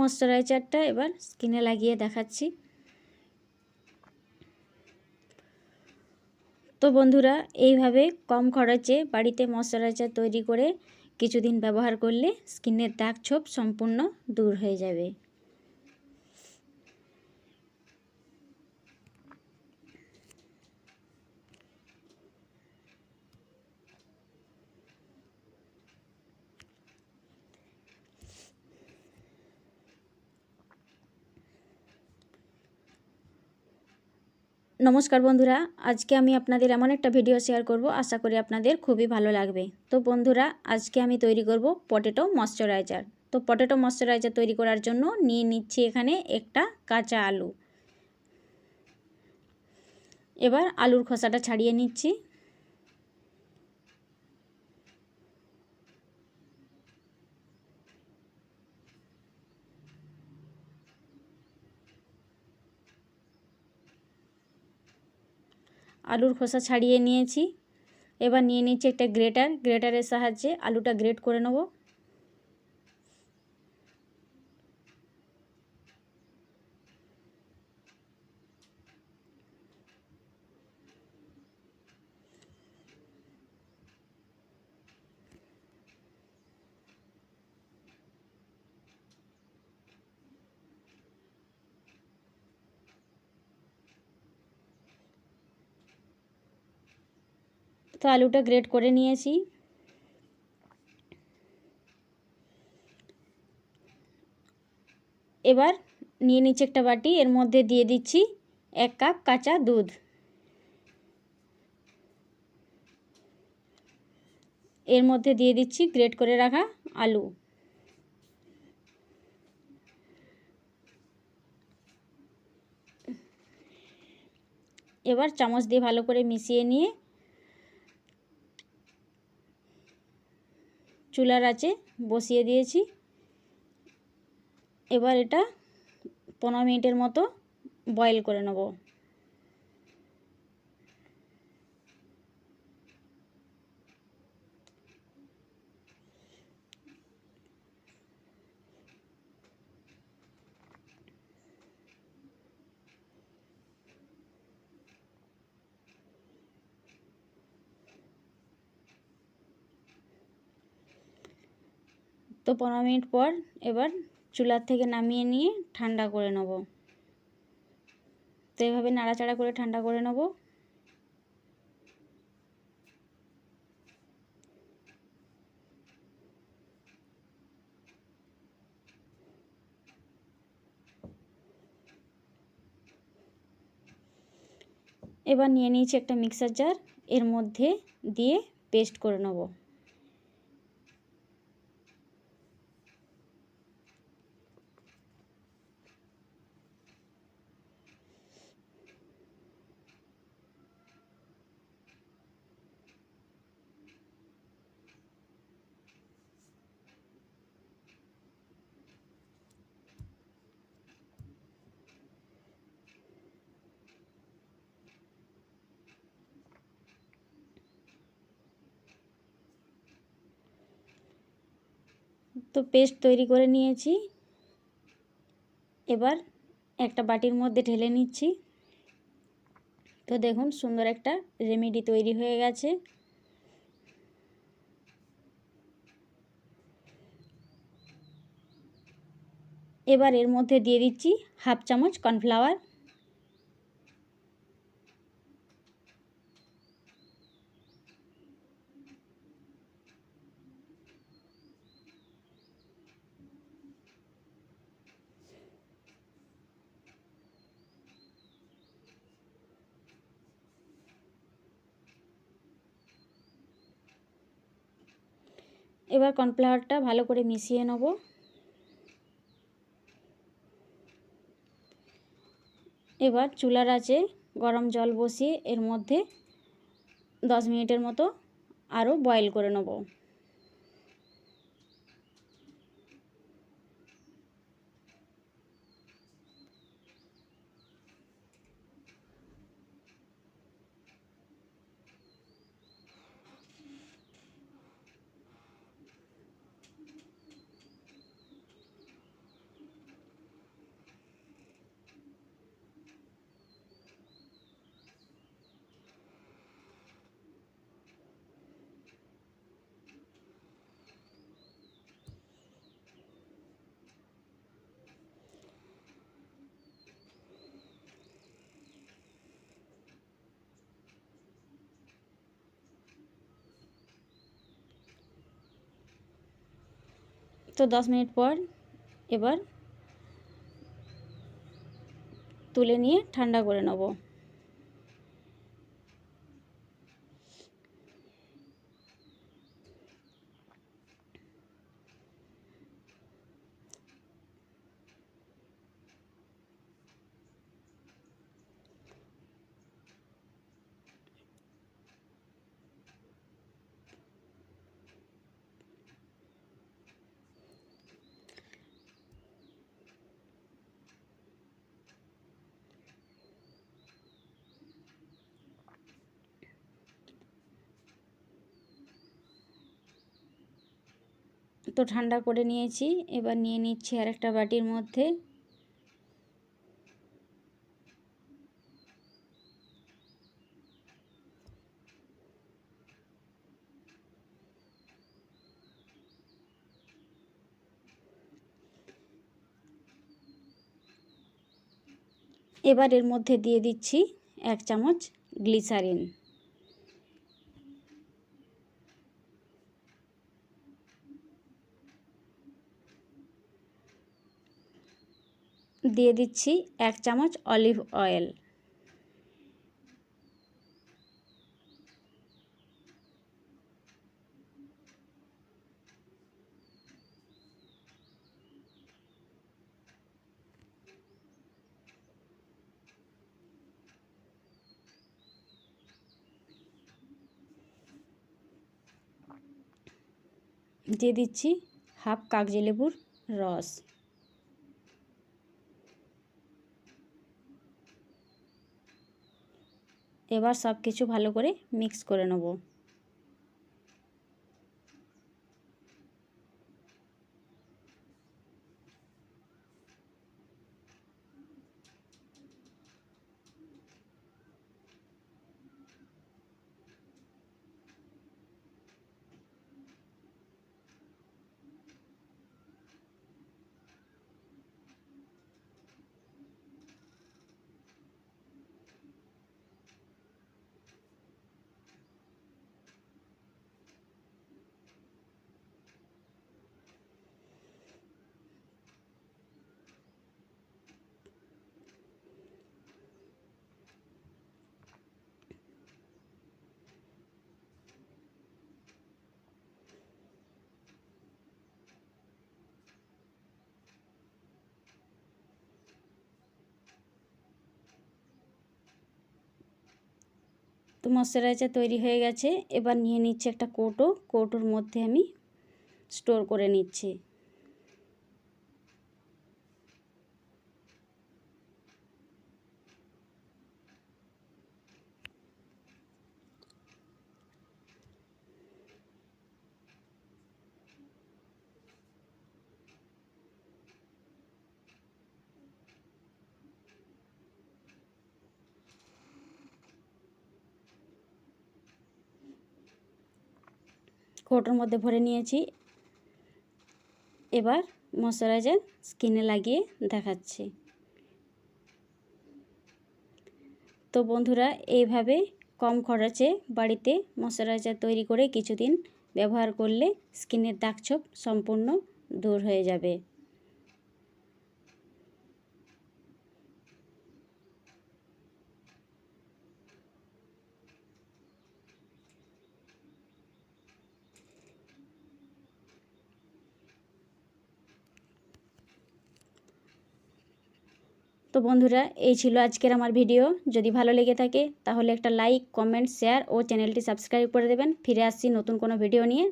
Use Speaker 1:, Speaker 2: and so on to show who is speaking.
Speaker 1: ময়শ্চারাইজারটা এবার স্কিনে লাগিয়ে দেখাচ্ছি। তো বন্ধুরা, এইভাবে কম খরচে বাড়িতে ময়শ্চারাইজার তৈরি করে কিছুদিন ব্যবহার করলে স্কিনের দাগ ছোপ সম্পূর্ণ দূর হয়ে যাবে। নমস্কার বন্ধুরা, আজকে আমি আপনাদের এমন একটা ভিডিও শেয়ার করব, আশা করি আপনাদের খুবই ভালো লাগবে। তো বন্ধুরা, আজকে আমি তৈরি করব পটেটো ময়শ্চারাইজার তো পটেটো ময়শ্চারাইজার তৈরি করার জন্য নিয়ে নিচ্ছি এখানে একটা কাঁচা আলু। এবার আলুর খোসাটা ছাড়িয়ে নিচ্ছি। আলুর খোসা ছাড়িয়ে নিয়েছি। এবার নিয়ে নিচ্ছি একটা গ্রেটার। গ্রেটারের সাহায্যে আলুটা গ্রেট করে নেব। তো আলুটা গ্রেট করে নিয়েছি। এবার নিয়ে নিচ্ছি একটা বাটি, এর মধ্যে দিয়ে দিচ্ছি এক কাপ কাঁচা দুধ। এর মধ্যে দিয়ে দিচ্ছি গ্রেট করে রাখা আলু। এবার চামচ দিয়ে ভালো করে মিশিয়ে নিয়ে চুলার আছে বসিয়ে দিয়েছি। এবার এটা পনেরো মিনিটের মতো বয়েল করে নেব। তো পনেরো মিনিট পর এবার চুলার থেকে নামিয়ে নিয়ে ঠান্ডা করে নেব। তো এভাবে নাড়াচাড়া করে ঠান্ডা করে নেব। এবার নিয়ে নিয়েছি একটা মিক্সার জার, এর মধ্যে দিয়ে পেস্ট করে নেব। তো পেস্ট তৈরি করে নিয়েছি। এবার একটা বাটির মধ্যে ঢেলে নিচ্ছি। তো দেখুন, সুন্দর একটা রেমেডি তৈরি হয়ে গেছে। এবার এর মধ্যে দিয়ে দিচ্ছি হাফ চামচ কর্নফ্লাওয়ার। এবার কর্নফ্লাওয়ারটা ভালো করে মিশিয়ে নেব। এবার চুলার আছে গরম জল বসিয়ে এর মধ্যে দশ মিনিটের মতো আরও বয়েল করে নেব। তো দশ মিনিট পর এবার তুলে নিয়ে ঠান্ডা করে নেব। তো ঠান্ডা করে নিয়েছি। এবার নিয়ে নিচ্ছি আর একটা বাটির মধ্যে। এবার এর মধ্যে দিয়ে দিচ্ছি এক চামচ গ্লিসারিন। দিয়ে দিচ্ছি এক চামচ অলিভ অয়েল। দিয়ে দিচ্ছি হাফ কাগজি লেবুর রস। এবার সব কিছু ভালো করে মিক্স করে নেব। ময়শ্চারাইজার তৈরি হয়ে গেছে। এবার নিয়ে নিচ্ছে একটা কৌটো। কৌটোর মধ্যে আমি স্টোর করে নিচ্ছি। কৌটোর মধ্যে ভরে নিয়েছি। এবার ময়শ্চারাইজার স্কিনে লাগিয়ে দেখাচ্ছি। তো বন্ধুরা, এইভাবে কম খরচে বাড়িতে ময়শ্চারাইজার তৈরি করে কিছুদিন ব্যবহার করলে স্কিনের দাগছোপ সম্পূর্ণ দূর হয়ে যাবে। বন্ধুরা, এই ছিল আজকের আমার ভিডিও। যদি ভালো লেগে থাকে, তাহলে একটা লাইক, কমেন্ট, শেয়ার ও চ্যানেলটি সাবস্ক্রাইব করে দেবেন। ফিরে আসছি নতুন কোনো ভিডিও নিয়ে।